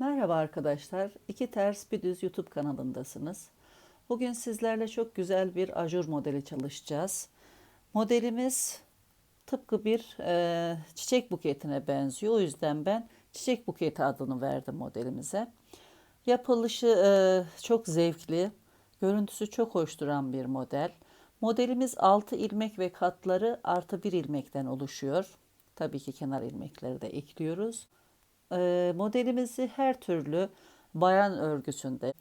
Merhaba arkadaşlar. İki Ters Bir Düz YouTube kanalındasınız. Bugün sizlerle çok güzel bir ajur modeli çalışacağız. Modelimiz tıpkı bir e, çiçek buketine benziyor. O yüzden ben çiçek buketi adını verdim modelimize. Yapılışı e, çok zevkli, görüntüsü çok hoş duran bir model. Modelimiz 6 ilmek ve katları artı 1 ilmekten oluşuyor. Tabii ki kenar ilmekleri de ekliyoruz. E, modelimizi her türlü bayan örgüsünde,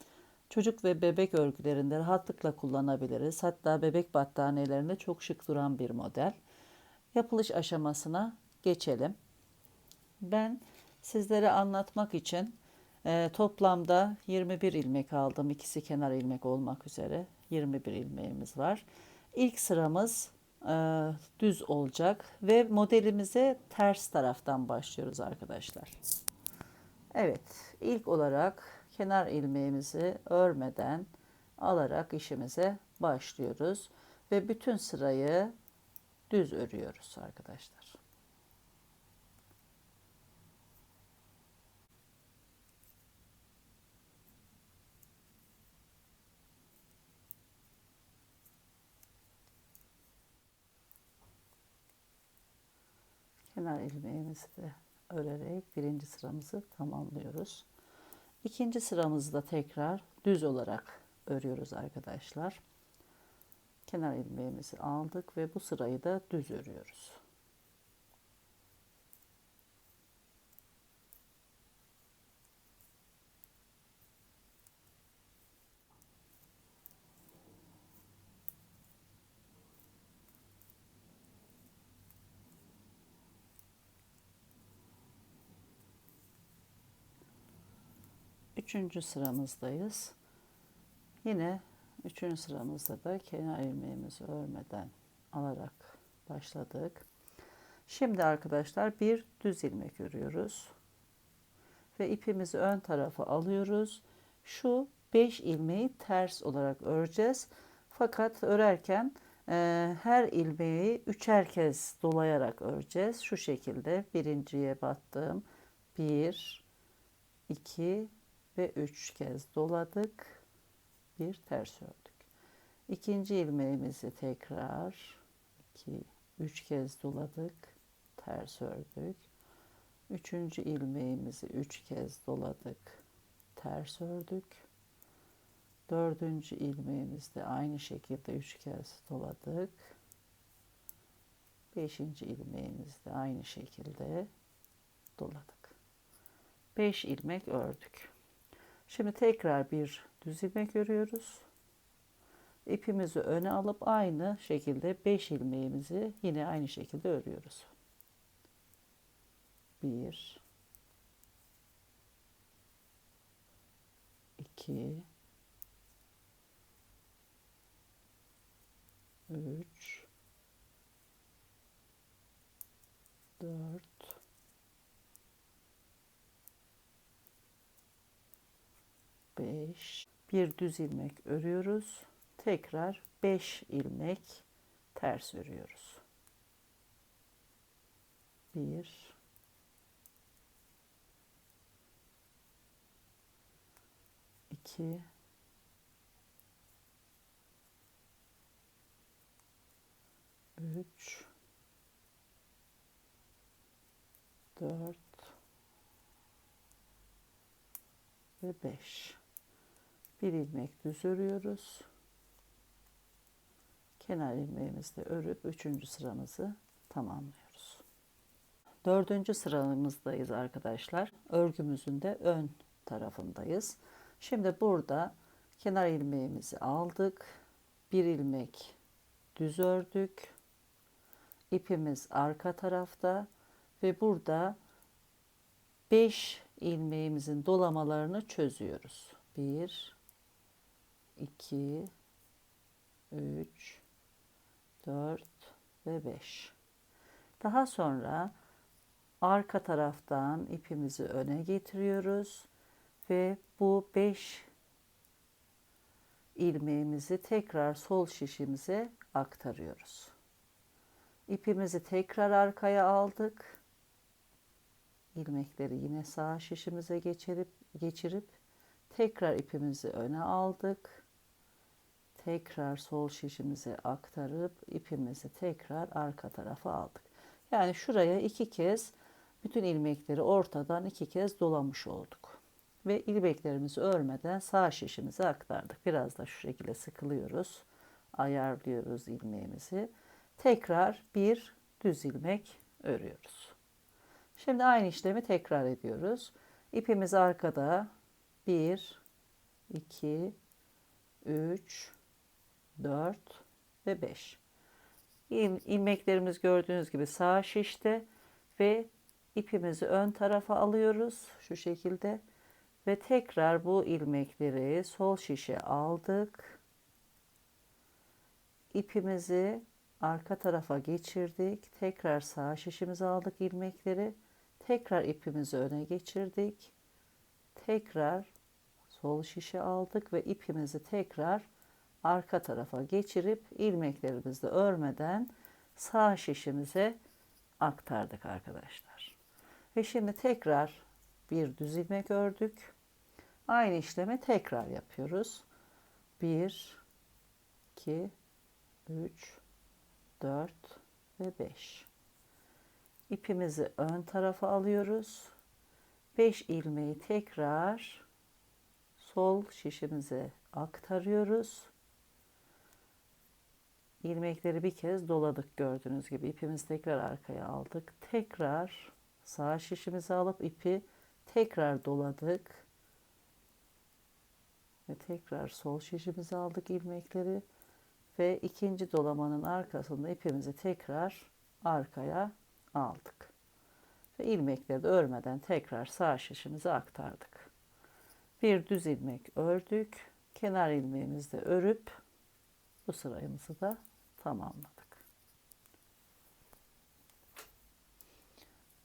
çocuk ve bebek örgülerinde rahatlıkla kullanabiliriz. Hatta bebek battaniyelerinde çok şık duran bir model. Yapılış aşamasına geçelim. Ben sizlere anlatmak için e, toplamda 21 ilmek aldım. İkisi kenar ilmek olmak üzere 21 ilmeğimiz var. İlk sıramız düz olacak ve modelimize ters taraftan başlıyoruz arkadaşlar. Evet, ilk olarak kenar ilmeğimizi örmeden alarak işimize başlıyoruz ve bütün sırayı düz örüyoruz arkadaşlar. Kenar ilmeğimizi de örerek birinci sıramızı tamamlıyoruz. İkinci sıramızda tekrar düz olarak örüyoruz arkadaşlar. Kenar ilmeğimizi aldık ve bu sırayı da düz örüyoruz. Üçüncü sıramızdayız. Yine üçüncü sıramızda da kenar ilmeğimizi örmeden alarak başladık. Şimdi arkadaşlar bir düz ilmek örüyoruz. Ve ipimizi ön tarafa alıyoruz. Şu 5 ilmeği ters olarak öreceğiz. Fakat örerken e, her ilmeği üçer kez dolayarak öreceğiz. Şu şekilde birinciye battım. 1, 2 ve 3 kez doladık. Bir ters ördük. İkinci ilmeğimizi tekrar 2 3 kez doladık. Ters ördük. Üçüncü ilmeğimizi 3 kez doladık. Ters ördük. Dördüncü ilmeğimizde aynı şekilde 3 kez doladık. Beşinci ilmeğimizde aynı şekilde doladık. 5 ilmek ördük. Şimdi tekrar bir düz ilmek örüyoruz. İpimizi öne alıp aynı şekilde 5 ilmeğimizi yine aynı şekilde örüyoruz. 1 2 3 4 5 bir düz ilmek örüyoruz. Tekrar 5 ilmek ters örüyoruz. 1 2 3 4 ve 5 bir ilmek düz örüyoruz. Kenar ilmeğimizle örüp üçüncü sıramızı tamamlıyoruz. Dördüncü sıramızdayız arkadaşlar. Örgümüzün de ön tarafındayız. Şimdi burada kenar ilmeğimizi aldık. Bir ilmek düz ördük. İpimiz arka tarafta ve burada 5 ilmeğimizin dolamalarını çözüyoruz. 1 2 3 4 ve 5. Daha sonra arka taraftan ipimizi öne getiriyoruz ve bu 5 ilmeğimizi tekrar sol şişimize aktarıyoruz. İpimizi tekrar arkaya aldık. ilmekleri yine sağ şişimize geçirip geçirip tekrar ipimizi öne aldık. Tekrar sol şişimize aktarıp ipimizi tekrar arka tarafa aldık. Yani şuraya iki kez bütün ilmekleri ortadan iki kez dolamış olduk. Ve ilmeklerimizi örmeden sağ şişimize aktardık. Biraz da şu şekilde sıkılıyoruz. Ayarlıyoruz ilmeğimizi. Tekrar bir düz ilmek örüyoruz. Şimdi aynı işlemi tekrar ediyoruz. İpimiz arkada 1, 2, 3, 4 ve 5. İlmeklerimiz gördüğünüz gibi sağ şişte ve ipimizi ön tarafa alıyoruz şu şekilde ve tekrar bu ilmekleri sol şişe aldık. İpimizi arka tarafa geçirdik. Tekrar sağ şişimize aldık ilmekleri. Tekrar ipimizi öne geçirdik. Tekrar sol şişe aldık ve ipimizi tekrar arka tarafa geçirip ilmeklerimizi örmeden sağ şişimize aktardık arkadaşlar. Ve şimdi tekrar bir düz ilmek ördük. Aynı işlemi tekrar yapıyoruz. 1 2 3 4 ve 5. İpimizi ön tarafa alıyoruz. 5 ilmeği tekrar sol şişimize aktarıyoruz. İlmekleri bir kez doladık gördüğünüz gibi. ipimizi tekrar arkaya aldık. Tekrar sağ şişimizi alıp ipi tekrar doladık. Ve tekrar sol şişimizi aldık ilmekleri ve ikinci dolamanın arkasında ipimizi tekrar arkaya aldık. Ve ilmekleri de örmeden tekrar sağ şişimize aktardık. Bir düz ilmek ördük. Kenar ilmeğimizi de örüp bu sırayımızı da tamamladık.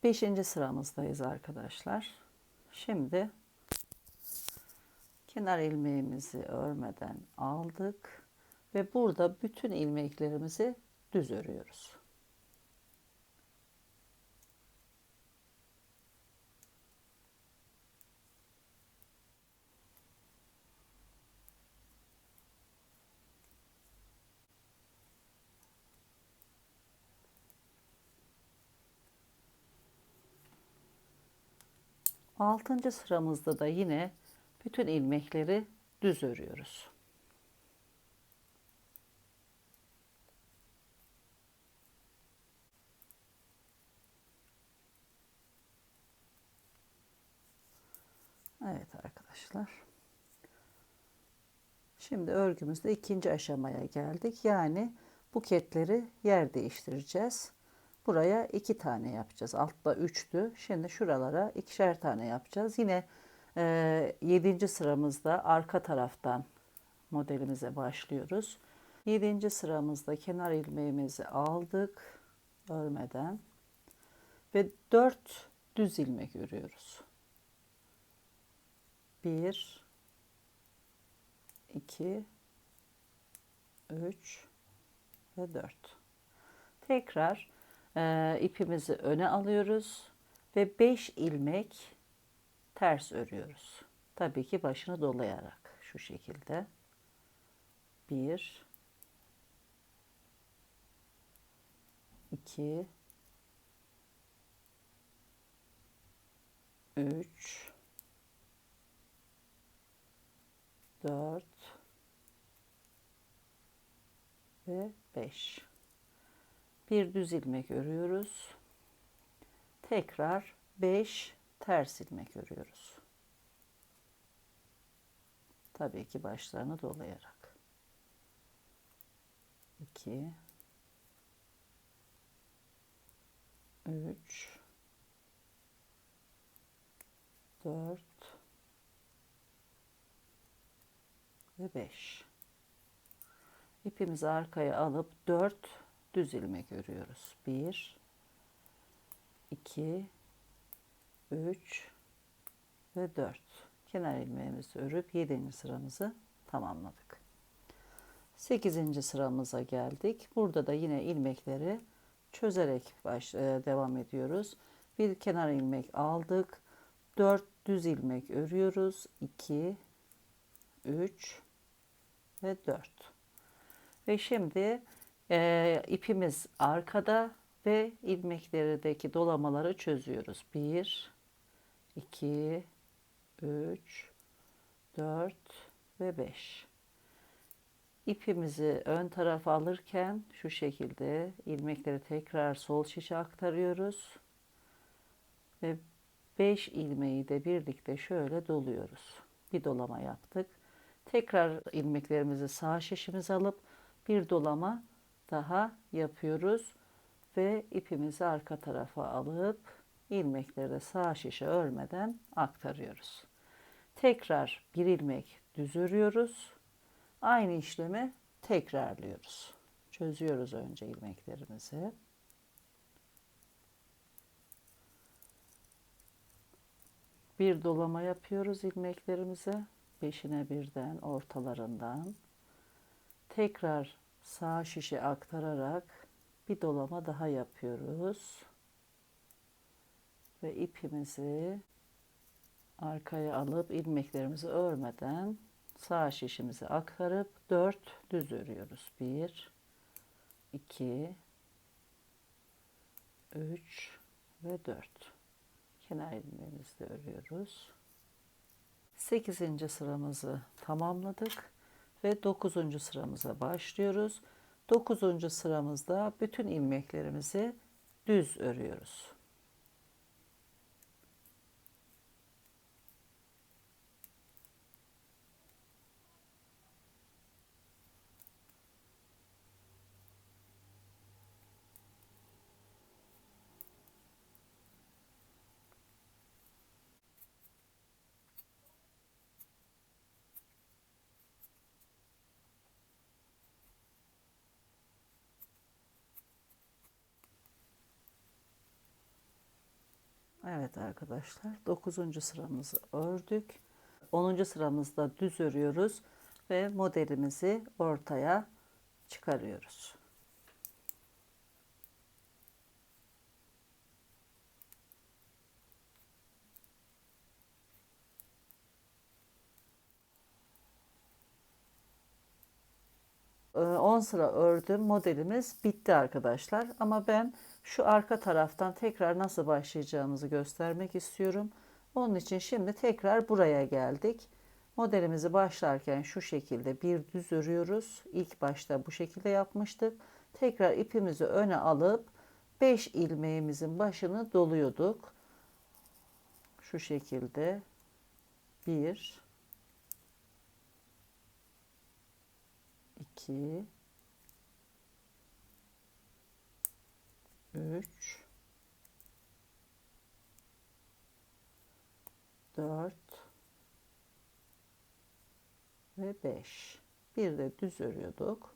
Beşinci sıramızdayız arkadaşlar. Şimdi kenar ilmeğimizi örmeden aldık ve burada bütün ilmeklerimizi düz örüyoruz. Altıncı sıramızda da yine bütün ilmekleri düz örüyoruz. Evet arkadaşlar. Şimdi örgümüzde ikinci aşamaya geldik. Yani buketleri yer değiştireceğiz. Buraya iki tane yapacağız. Altta üçtü. Şimdi şuralara ikişer tane yapacağız. Yine e, yedinci sıramızda arka taraftan modelimize başlıyoruz. Yedinci sıramızda kenar ilmeğimizi aldık örmeden ve dört düz ilmek örüyoruz. 1 2 3 ve 4. Tekrar e, ipimizi öne alıyoruz ve 5 ilmek ters örüyoruz. Tabii ki başını dolayarak şu şekilde. 1 2 3 4 ve 5. Bir düz ilmek örüyoruz. Tekrar 5 ters ilmek örüyoruz. Tabii ki başlarını dolayarak. 2 3 4 ve 5. İpimizi arkaya alıp 4 düz ilmek örüyoruz. 1 2 3 ve 4. Kenar ilmeğimizi örüp 7. sıramızı tamamladık. 8. sıramıza geldik. Burada da yine ilmekleri çözerek baş, e, devam ediyoruz. Bir kenar ilmek aldık. 4 düz ilmek örüyoruz. 2 3 ve 4. Ve şimdi e, ipimiz arkada ve ilmeklerdeki dolamaları çözüyoruz. 1 2 3 4 ve 5. İpimizi ön tarafa alırken şu şekilde ilmekleri tekrar sol şişe aktarıyoruz. Ve 5 ilmeği de birlikte şöyle doluyoruz. Bir dolama yaptık. Tekrar ilmeklerimizi sağ şişimize alıp bir dolama daha yapıyoruz ve ipimizi arka tarafa alıp ilmekleri sağ şişe örmeden aktarıyoruz. Tekrar bir ilmek düz örüyoruz. Aynı işlemi tekrarlıyoruz. Çözüyoruz önce ilmeklerimizi. Bir dolama yapıyoruz ilmeklerimize. Beşine birden ortalarından. Tekrar sağ şişe aktararak bir dolama daha yapıyoruz. Ve ipimizi arkaya alıp ilmeklerimizi örmeden sağ şişimizi aktarıp 4 düz örüyoruz. 1 2 3 ve 4 kenar ilmeğimizi de örüyoruz. 8. sıramızı tamamladık ve 9. sıramıza başlıyoruz. 9. sıramızda bütün ilmeklerimizi düz örüyoruz. Evet arkadaşlar 9. sıramızı ördük. 10. sıramızda düz örüyoruz ve modelimizi ortaya çıkarıyoruz. Ee, 10 sıra ördüm. Modelimiz bitti arkadaşlar. Ama ben şu arka taraftan tekrar nasıl başlayacağımızı göstermek istiyorum. Onun için şimdi tekrar buraya geldik. Modelimizi başlarken şu şekilde bir düz örüyoruz. İlk başta bu şekilde yapmıştık. Tekrar ipimizi öne alıp 5 ilmeğimizin başını doluyorduk. Şu şekilde 1 2 3 4 ve 5 bir de düz örüyorduk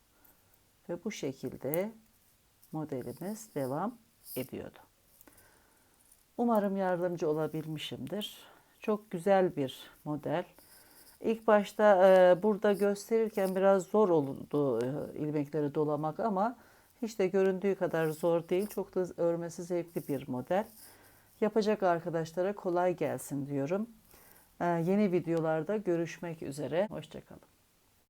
ve bu şekilde modelimiz devam ediyordu. Umarım yardımcı olabilmişimdir. Çok güzel bir model. İlk başta e, burada gösterirken biraz zor oldu e, ilmekleri dolamak ama hiç de göründüğü kadar zor değil. Çok da örmesi zevkli bir model. Yapacak arkadaşlara kolay gelsin diyorum. E, yeni videolarda görüşmek üzere. Hoşçakalın.